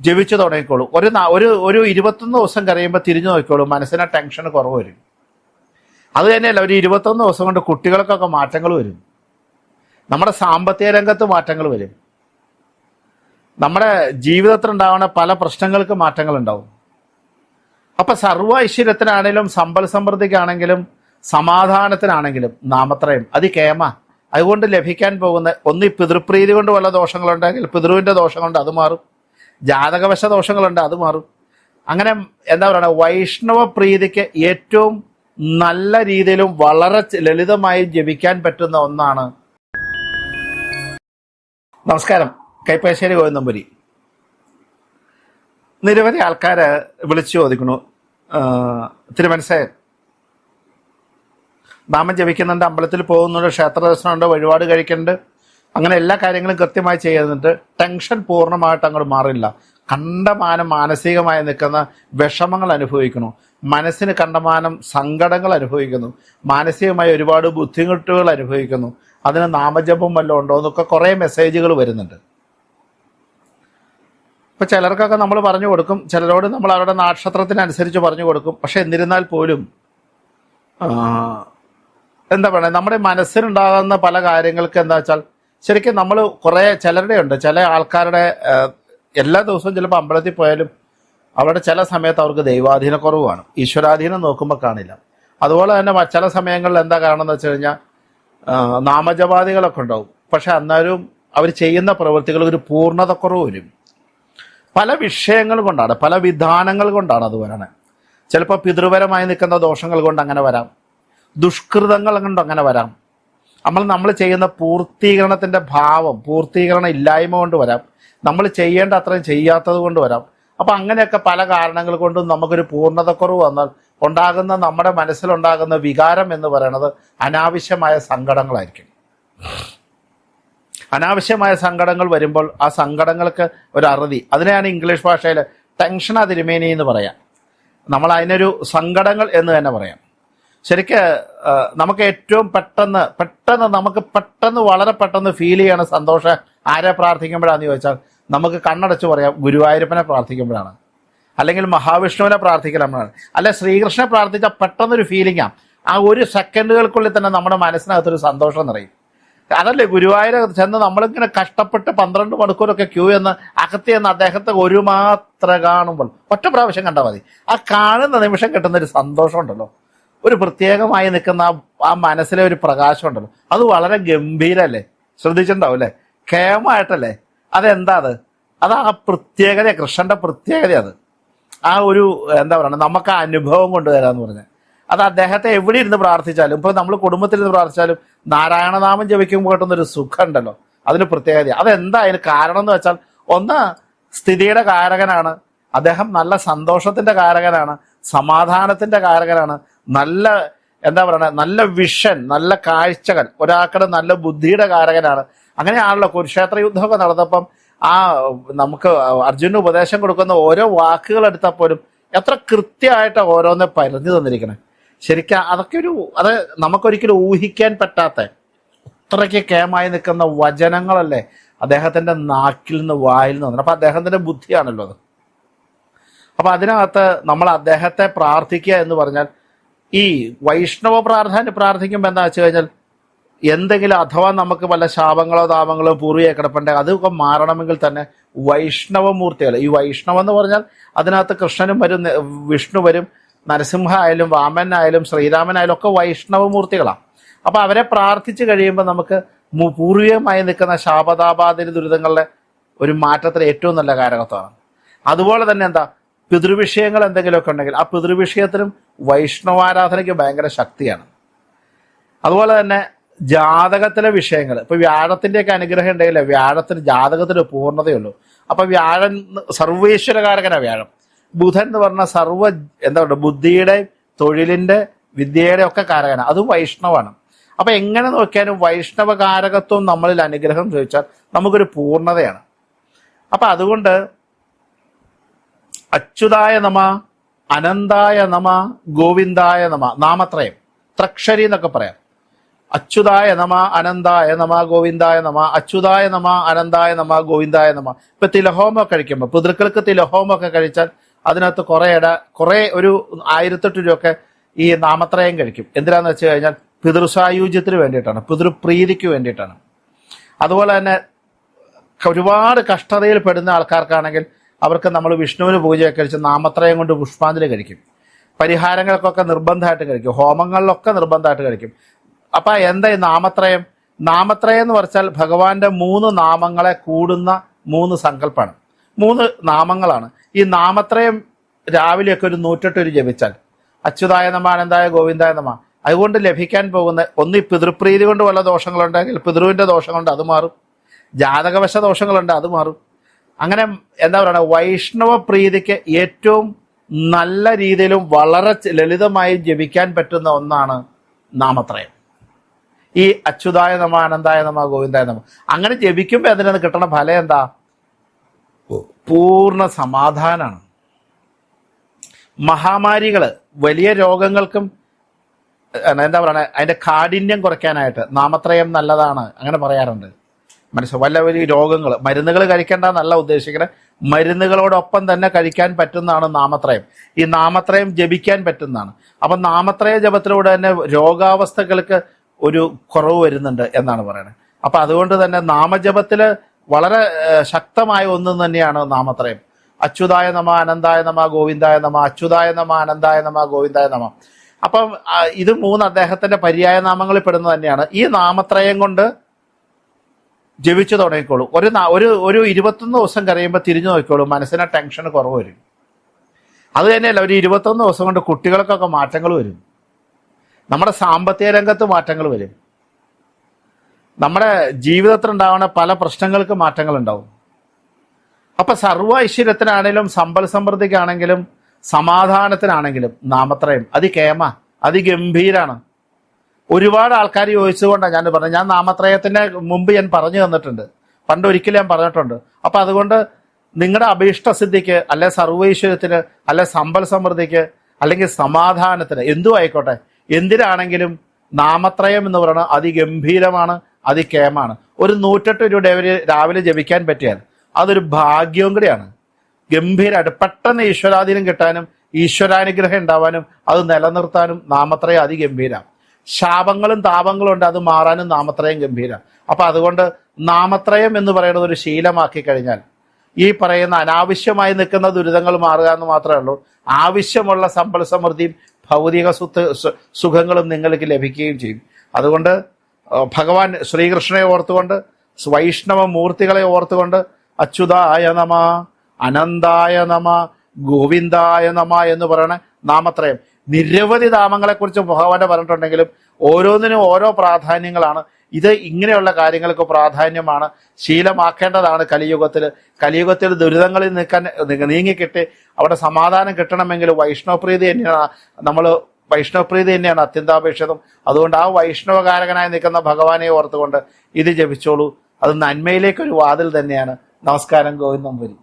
ജപിച്ചു തുടങ്ങിക്കോളൂ. ഒരു ഒരു ഒരു ഇരുപത്തൊന്ന് ദിവസം കരയുമ്പോൾ തിരിഞ്ഞു നോക്കിക്കോളൂ. മനസ്സിന് ടെൻഷൻ കുറവ് വരും. അത് തന്നെയല്ല ഒരു ഇരുപത്തൊന്ന് ദിവസം കൊണ്ട് കുട്ടികൾക്കൊക്കെ മാറ്റങ്ങൾ വരും. നമ്മുടെ സാമ്പത്തിക രംഗത്ത് മാറ്റങ്ങൾ വരും. നമ്മുടെ ജീവിതത്തിൽ ഉണ്ടാവുന്ന പല പ്രശ്നങ്ങൾക്ക് മാറ്റങ്ങൾ ഉണ്ടാവും. അപ്പൊ സർവ ഐശ്വര്യത്തിനാണെങ്കിലും സമ്പൽ സമൃദ്ധിക്കാണെങ്കിലും സമാധാനത്തിനാണെങ്കിലും നാമത്രയം. അത് കേമ. അതുകൊണ്ട് ലഭിക്കാൻ പോകുന്ന ഒന്ന് പിതൃപ്രീതി കൊണ്ട് വല്ല ദോഷങ്ങളുണ്ടെങ്കിൽ പിതൃവിന്റെ ദോഷം കൊണ്ട് അത് മാറും. ജാതകവശ ദോഷങ്ങളുണ്ട് അത് മാറും. അങ്ങനെ എന്താ പറയുക വൈഷ്ണവ പ്രീതിക്ക് ഏറ്റവും നല്ല രീതിയിലും വളരെ ലളിതമായി ജപിക്കാൻ പറ്റുന്ന ഒന്നാണ്. നമസ്കാരം കൈപ്പശ്ശേരി ഗോവിന്ദമ്പുരി. നിരവധി ആൾക്കാർ വിളിച്ചു ചോദിക്കുന്നു. തിരുമനസേ നാമം ജപിക്കുന്നുണ്ട് അമ്പലത്തിൽ പോകുന്നുണ്ട് ക്ഷേത്ര ദർശനമുണ്ട് വഴിപാട് കഴിക്കുന്നുണ്ട്. അങ്ങനെ എല്ലാ കാര്യങ്ങളും കൃത്യമായി ചെയ്യുന്നുണ്ട് ടെൻഷൻ പൂർണമായിട്ട് അങ്ങോട്ട് മാറില്ല. കണ്ടമാനം മാനസികമായി നിൽക്കുന്ന വിഷമങ്ങൾ അനുഭവിക്കുന്നു. മനസ്സിന് കണ്ടമാനം സങ്കടങ്ങൾ അനുഭവിക്കുന്നു. മാനസികമായി ഒരുപാട് ബുദ്ധിമുട്ടുകൾ അനുഭവിക്കുന്നു. അതിന് നാമജപം വല്ലതും ഉണ്ടോ എന്നൊക്കെ കുറേ മെസ്സേജുകൾ വരുന്നുണ്ട്. ഇപ്പൊ ചിലർക്കൊക്കെ നമ്മൾ പറഞ്ഞു കൊടുക്കും. ചിലരോട് നമ്മൾ അവരുടെ നക്ഷത്രത്തിനനുസരിച്ച് പറഞ്ഞു കൊടുക്കും. പക്ഷെ എന്നിരുന്നാൽ പോലും എന്താ പറയുക നമ്മുടെ മനസ്സിനുണ്ടാകുന്ന പല കാര്യങ്ങൾക്ക് എന്താ വെച്ചാൽ ശരിക്കും നമ്മൾ കുറേ ചിലരുടെ ഉണ്ട് ചില ആൾക്കാരുടെ എല്ലാ ദിവസവും ചിലപ്പോൾ അമ്പലത്തിൽ പോയാലും അവരുടെ ചില സമയത്ത് അവർക്ക് ദൈവാധീന കുറവാണ്. ഈശ്വരാധീനം നോക്കുമ്പോൾ കാണില്ല. അതുപോലെ തന്നെ ചില സമയങ്ങളിൽ എന്താ കാരണം എന്ന് വെച്ച് കഴിഞ്ഞാൽ നാമജപാദികളൊക്കെ ഉണ്ടാവും. പക്ഷെ അന്നേരവും അവർ ചെയ്യുന്ന പ്രവൃത്തികൾ ഒരു പൂർണതക്കുറവ് വരും. പല വിഷയങ്ങൾ കൊണ്ടാണ് പല വിധാനങ്ങൾ കൊണ്ടാണ് അത് വരണത് ചിലപ്പോൾ പിതൃപരമായി നിൽക്കുന്ന ദോഷങ്ങൾ കൊണ്ട് അങ്ങനെ വരാം. ദുഷ്കൃതങ്ങൾ കൊണ്ട് അങ്ങനെ വരാം. നമ്മൾ നമ്മൾ ചെയ്യുന്ന പൂർത്തീകരണത്തിന്റെ ഭാവം പൂർത്തീകരണം ഇല്ലായ്മ കൊണ്ട് വരാം. നമ്മൾ ചെയ്യേണ്ട അത്രയും ചെയ്യാത്തത് കൊണ്ട് വരാം. അപ്പം അങ്ങനെയൊക്കെ പല കാരണങ്ങൾ കൊണ്ടും നമുക്കൊരു പൂർണതക്കുറവ് വന്നാൽ ഉണ്ടാകുന്ന നമ്മുടെ മനസ്സിലുണ്ടാകുന്ന വികാരം എന്ന് പറയുന്നത് അനാവശ്യമായ സങ്കടങ്ങളായിരിക്കും. അനാവശ്യമായ സങ്കടങ്ങൾ വരുമ്പോൾ ആ സങ്കടങ്ങൾക്ക് ഒരു അറുതി. അതിനെയാണ് ഇംഗ്ലീഷ് ഭാഷയിൽ ടെൻഷൻ അതിരുമേനി എന്ന് പറയാം. നമ്മൾ അതിനൊരു സങ്കടങ്ങൾ എന്ന് തന്നെ പറയാം. ശരിക്ക് നമുക്ക് ഏറ്റവും പെട്ടെന്ന് പെട്ടെന്ന് നമുക്ക് പെട്ടെന്ന് വളരെ പെട്ടെന്ന് ഫീൽ ചെയ്യണ സന്തോഷം ആരെ പ്രാർത്ഥിക്കുമ്പോഴാന്ന് ചോദിച്ചാൽ നമുക്ക് കണ്ണടച്ച് പറയാം ഗുരുവായൂരപ്പനെ പ്രാർത്ഥിക്കുമ്പോഴാണ്. അല്ലെങ്കിൽ മഹാവിഷ്ണുവിനെ പ്രാർത്ഥിക്കലാണ് അല്ലെ ശ്രീകൃഷ്ണനെ പ്രാർത്ഥിച്ചാൽ പെട്ടെന്നൊരു ഫീലിംഗ് ആ. ഒരു സെക്കൻഡുകൾക്കുള്ളിൽ തന്നെ നമ്മുടെ മനസ്സിനകത്തൊരു സന്തോഷം നിറയും. അതല്ലേ ഗുരുവായൂർ ചെന്ന് നമ്മളിങ്ങനെ കഷ്ടപ്പെട്ട് പന്ത്രണ്ട് മണിക്കൂറൊക്കെ ക്യൂ എന്ന് അകത്തി എന്ന് അദ്ദേഹത്തെ ഒരു മാത്ര കാണുമ്പോൾ ഒറ്റ പ്രാവശ്യം കണ്ടാൽ മതി. ആ കാണുന്ന നിമിഷം കിട്ടുന്ന ഒരു സന്തോഷം ഉണ്ടല്ലോ ഒരു പ്രത്യേകമായി നിൽക്കുന്ന ആ മനസ്സിലെ ഒരു പ്രകാശം ഉണ്ടല്ലോ അത് വളരെ ഗംഭീരല്ലേ? ശ്രദ്ധിച്ചിട്ടുണ്ടാവും അല്ലേ? ക്ഷേമമായിട്ടല്ലേ അതെന്താ അത്? അത് ആ പ്രത്യേകത കൃഷ്ണന്റെ പ്രത്യേകത അത്. ആ ഒരു എന്താ പറയുക നമുക്ക് ആ അനുഭവം കൊണ്ടുവരാന്ന് പറഞ്ഞത് അത് അദ്ദേഹത്തെ എവിടെ ഇരുന്ന് പ്രാർത്ഥിച്ചാലും ഇപ്പൊ നമ്മൾ കുടുംബത്തിൽ ഇരുന്ന് പ്രാർത്ഥിച്ചാലും നാരായണനാമം ജപിക്കുമ്പോൾ കിട്ടുന്നൊരു ഒരു സുഖം ഉണ്ടല്ലോ അതിന് പ്രത്യേകത അതെന്താ അതിന് കാരണം എന്ന് വെച്ചാൽ ഒന്ന് സ്ഥിതിയുടെ കാരകനാണ്. അദ്ദേഹം നല്ല സന്തോഷത്തിന്റെ കാരകനാണ്. സമാധാനത്തിന്റെ കാരകനാണ്. നല്ല എന്താ പറയുക നല്ല വിഷൻ നല്ല കാഴ്ചകൾ. ഒരാൾക്കുടെ നല്ല ബുദ്ധിയുടെ കാരകനാണ്. അങ്ങനെയാണല്ലോ കുരുക്ഷേത്ര യുദ്ധമൊക്കെ നടന്നപ്പം ആ നമുക്ക് അർജുന് ഉപദേശം കൊടുക്കുന്ന ഓരോ വാക്കുകൾ എടുത്താൽ പോലും എത്ര കൃത്യമായിട്ട് ഓരോന്നെ പറഞ്ഞു തന്നിരിക്കണേ. ശരിക്കും അതൊക്കെ ഒരു അത് നമുക്കൊരിക്കലും ഊഹിക്കാൻ പറ്റാത്ത അത്രയ്ക്ക് കേമായി നിൽക്കുന്ന വചനങ്ങളല്ലേ അദ്ദേഹത്തിന്റെ നാക്കിൽ നിന്ന് വായിൽ നിന്ന് വന്നത്. അപ്പൊ അദ്ദേഹത്തിന്റെ ബുദ്ധിയാണല്ലോ അത്. അപ്പൊ അതിനകത്ത് നമ്മൾ അദ്ദേഹത്തെ പ്രാർത്ഥിക്കുക എന്ന് പറഞ്ഞാൽ ഈ വൈഷ്ണവ പ്രാർത്ഥന പ്രാർത്ഥിക്കുമ്പോൾ എന്താ വെച്ച് കഴിഞ്ഞാൽ എന്തെങ്കിലും അഥവാ നമുക്ക് വല്ല ശാപങ്ങളോ താപങ്ങളോ പൂർവിയെ കിടപ്പണ്ട അതൊക്കെ മാറണമെങ്കിൽ തന്നെ വൈഷ്ണവമൂർത്തികൾ. ഈ വൈഷ്ണവം എന്ന് പറഞ്ഞാൽ അതിനകത്ത് കൃഷ്ണനും വരും വിഷ്ണു വരും നരസിംഹ ആയാലും വാമനായാലും ശ്രീരാമനായാലും ഒക്കെ വൈഷ്ണവമൂർത്തികളാണ് അപ്പൊ അവരെ പ്രാർത്ഥിച്ചു കഴിയുമ്പോൾ നമുക്ക് പൂർവികമായി നിൽക്കുന്ന ശാപതാപാതിരി ദുരിതങ്ങളുടെ ഒരു മാറ്റത്തിന് ഏറ്റവും നല്ല കാരകത്വമാണ്. അതുപോലെ തന്നെ എന്താ? പിതൃവിഷയങ്ങൾ എന്തെങ്കിലുമൊക്കെ ഉണ്ടെങ്കിൽ ആ പിതൃവിഷയത്തിനും വൈഷ്ണവാരാധനയ്ക്ക് ഭയങ്കര ശക്തിയാണ്. അതുപോലെ തന്നെ ജാതകത്തിലെ വിഷയങ്ങൾ. ഇപ്പൊ വ്യാഴത്തിന്റെയൊക്കെ അനുഗ്രഹം ഉണ്ടെങ്കിൽ വ്യാഴത്തിന് ജാതകത്തിന് പൂർണതയുള്ളൂ. അപ്പൊ വ്യാഴൻ സർവേശ്വരകാരകനാണ് വ്യാഴം. ബുധൻ എന്ന് പറഞ്ഞ സർവ എന്താ പറയുക ബുദ്ധിയുടെ തൊഴിലിന്റെ വിദ്യയുടെ ഒക്കെ കാരകനാണ് അതും വൈഷ്ണവാണ്. അപ്പൊ എങ്ങനെ നോക്കിയാലും വൈഷ്ണവ കാരകത്വം നമ്മളിൽ അനുഗ്രഹം ചോദിച്ചാൽ നമുക്കൊരു പൂർണതയാണ്. അപ്പൊ അതുകൊണ്ട് അച്യുതായ നമ അനന്തായ നമ ഗോവിന്ദായ നമ നാമത്രയം. ത്രക്ഷരി എന്നൊക്കെ പറയാം. അച്യുതായ നമ അനന്തായ നമ ഗോവിന്ദായ നമ അച്യുതായ നമ അനന്തായ നമ ഗോവിന്ദായ നമ. ഇപ്പൊ തിലഹോമം കഴിക്കുമ്പോൾ പിതൃക്കൾക്ക് തിലഹോമൊക്കെ കഴിച്ചാൽ അതിനകത്ത് കുറെ ഇട കുറെ ഒരു ആയിരത്തെട്ട് രൂപയൊക്കെ ഈ നാമത്രയം കഴിക്കും. എന്തിനാന്ന് വെച്ച് കഴിഞ്ഞാൽ പിതൃസായുജ്യത്തിന് വേണ്ടിയിട്ടാണ് പിതൃപ്രീതിക്ക് വേണ്ടിയിട്ടാണ്. അതുപോലെ തന്നെ ഒരുപാട് കഷ്ടതയിൽ പെടുന്ന ആൾക്കാർക്കാണെങ്കിൽ അവർക്ക് നമ്മൾ വിഷ്ണുവിന് പൂജയൊക്കെ കഴിച്ച് നാമത്രയം കൊണ്ട് പുഷ്പാഞ്ജലി കഴിക്കും. പരിഹാരങ്ങൾക്കൊക്കെ നിർബന്ധമായിട്ട് കഴിക്കും. ഹോമങ്ങളിലൊക്കെ നിർബന്ധമായിട്ട് കഴിക്കും. അപ്പം എന്താ ഈ നാമത്രയം? നാമത്രയം എന്ന് പറഞ്ഞാൽ ഭഗവാന്റെ മൂന്ന് നാമങ്ങളെ കൂടുന്ന മൂന്ന് സങ്കല്പമാണ്. മൂന്ന് നാമങ്ങളാണ്. ഈ നാമത്രയം രാവിലെയൊക്കെ ഒരു നൂറ്റെട്ടൊരു ജപിച്ചാൽ അച്യുതായ നമ അനന്തായ ഗോവിന്ദായ നമ അതുകൊണ്ട് ലഭിക്കാൻ പോകുന്ന ഒന്ന് ഈ പിതൃപ്രീതി കൊണ്ട് വല്ല ദോഷങ്ങളുണ്ടെങ്കിൽ പിതൃവിന്റെ ദോഷങ്ങളുണ്ട് അത് മാറും. ജാതകവശ ദോഷങ്ങളുണ്ട് അത് മാറും. അങ്ങനെ എന്താ പറയുക വൈഷ്ണവ പ്രീതിക്ക് ഏറ്റവും നല്ല രീതിയിലും വളരെ ലളിതമായി ജപിക്കാൻ പറ്റുന്ന ഒന്നാണ് നാമത്രയം. ഈ അച്യുതായ നമ അനന്തായ നമ ഗോവിന്ദായ നമ. അങ്ങനെ ജപിക്കുമ്പോൾ അതിനത് കിട്ടണ ഫലം എന്താ? പൂർണ സമാധാനമാണ് മഹാമാരികൾ വലിയ രോഗങ്ങൾക്കും എന്താ പറയുക അതിന്റെ കാഠിന്യം കുറയ്ക്കാനായിട്ട് നാമത്രയം നല്ലതാണ് അങ്ങനെ പറയാറുണ്ട്. മനസ്സിൽ വല്ല വലിയ രോഗങ്ങൾ മരുന്നുകൾ കഴിക്കേണ്ട എന്നല്ല ഉദ്ദേശിക്കുന്നത് മരുന്നുകളോടൊപ്പം തന്നെ കഴിക്കാൻ പറ്റുന്നതാണ് നാമത്രയം. ഈ നാമത്രയം ജപിക്കാൻ പറ്റുന്നതാണ്. അപ്പം നാമത്രയ ജപത്തിലൂടെ തന്നെ രോഗാവസ്ഥകൾക്ക് ഒരു കുറവ് വരുന്നുണ്ട് എന്നാണ് പറയുന്നത് അപ്പൊ അതുകൊണ്ട് തന്നെ നാമജപത്തിൽ വളരെ ശക്തമായ ഒന്ന് തന്നെയാണ് നാമത്രയം. അച്യുതായ നമ അനന്തായ നമ ഗോവിന്ദായ നമ അച്യുതായ നമ അനന്തായ നമ ഗോവിന്ദായ നമ. അപ്പം ഇത് മൂന്ന് അദ്ദേഹത്തിന്റെ പര്യായ നാമങ്ങളിൽ തന്നെയാണ്. ഈ നാമത്രയം കൊണ്ട് ജപിച്ചു തുടങ്ങിക്കോളൂ. ഒരു ഒരു ഒരു ഇരുപത്തൊന്ന് ദിവസം കരയുമ്പോൾ തിരിഞ്ഞു നോക്കിക്കോളൂ. മനസ്സിന് ടെൻഷൻ കുറവ് വരും. അത് തന്നെയല്ല ഒരു ഇരുപത്തൊന്ന് ദിവസം കൊണ്ട് കുട്ടികൾക്കൊക്കെ മാറ്റങ്ങൾ വരും. നമ്മുടെ സാമ്പത്തിക രംഗത്ത് മാറ്റങ്ങൾ വരും. നമ്മുടെ ജീവിതത്തിൽ ഉണ്ടാവുന്ന പല പ്രശ്നങ്ങൾക്ക് മാറ്റങ്ങൾ ഉണ്ടാവും. അപ്പൊ സർവ ഐശ്വര്യത്തിനാണെങ്കിലും സമ്പൽ സമൃദ്ധിക്കാണെങ്കിലും സമാധാനത്തിനാണെങ്കിലും നാമത്രയം. അതികേമ അതിഗംഭീരാണ്. ഒരുപാട് ആൾക്കാർ ചോദിച്ചുകൊണ്ടാണ് ഞാൻ പറഞ്ഞത്. ഞാൻ നാമത്രയത്തിന് മുമ്പ് ഞാൻ പറഞ്ഞു തന്നിട്ടുണ്ട്. പണ്ട് ഒരിക്കലും ഞാൻ പറഞ്ഞിട്ടുണ്ട്. അപ്പൊ അതുകൊണ്ട് നിങ്ങളുടെ അഭീഷ്ടസിദ്ധിക്ക് അല്ലെ സർവൈശ്വര്യത്തിന് അല്ലെ സമ്പൽ സമൃദ്ധിക്ക് അല്ലെങ്കിൽ സമാധാനത്തിന് എന്തു ആയിക്കോട്ടെ എന്തിനാണെങ്കിലും നാമത്രയം എന്ന് പറയുന്നത് അതിഗംഭീരമാണ് അതികേമാണ് ഒരു നൂറ്റെട്ട് രൂപ രാവിലെ- രാവിലെ ജപിക്കാൻ പറ്റിയാൽ അതൊരു ഭാഗ്യവും കൂടിയാണ്. ഗംഭീരമായിട്ട് പെട്ടെന്ന് ഈശ്വരാധീനം കിട്ടാനും ഈശ്വരാനുഗ്രഹം ഉണ്ടാവാനും അത് നിലനിർത്താനും നാമത്രയം അതിഗംഭീരം ശാപങ്ങളും താപങ്ങളും ഉണ്ട്. അത് മാറാനും നാമത്രയം ഗംഭീര. അപ്പൊ അതുകൊണ്ട് നാമത്രയം എന്ന് പറയുന്നത് ഒരു ശീലമാക്കി കഴിഞ്ഞാൽ ഈ പറയുന്ന അനാവശ്യമായി നിൽക്കുന്ന ദുരിതങ്ങൾ മാറുക എന്ന് മാത്രമേ ഉള്ളൂ. ആവശ്യമുള്ള സമ്പൽ സമൃദ്ധിയും ഭൗതിക സുത്ത് സുഖങ്ങളും നിങ്ങൾക്ക് ലഭിക്കുകയും ചെയ്യും. അതുകൊണ്ട് ഭഗവാൻ ശ്രീകൃഷ്ണനെ ഓർത്തുകൊണ്ട് വൈഷ്ണവ മൂർത്തികളെ ഓർത്തുകൊണ്ട് അച്യുതായ നമ അനന്തായ നമ ഗോവിന്ദായ നമ എന്ന് പറയണ നാമത്രയം. നിരവധി നാമങ്ങളെ കുറിച്ച് ഭഗവാന്റെ പറഞ്ഞിട്ടുണ്ടെങ്കിലും ഓരോന്നിനും ഓരോ പ്രാധാന്യങ്ങളാണ്. ഇത് ഇങ്ങനെയുള്ള കാര്യങ്ങൾക്ക് പ്രാധാന്യമാണ്. ശീലമാക്കേണ്ടതാണ് കലിയുഗത്തിൽ. കലിയുഗത്തിൽ ദുരിതങ്ങളിൽ നിൽക്കാൻ നീങ്ങിക്കിട്ടി അവിടെ സമാധാനം കിട്ടണമെങ്കിൽ വൈഷ്ണവപ്രീതി തന്നെയാണ്. നമ്മൾ വൈഷ്ണവപ്രീതി തന്നെയാണ് അത്യന്താപേക്ഷിതം. അതുകൊണ്ട് ആ വൈഷ്ണവകാരകനായി നിൽക്കുന്ന ഭഗവാനെ ഓർത്തുകൊണ്ട് ഇത് ജപിച്ചോളൂ. അത് നന്മയിലേക്കൊരു വാതിൽ തന്നെയാണ്. നമസ്കാരം ഗോവിന്ദം വരി.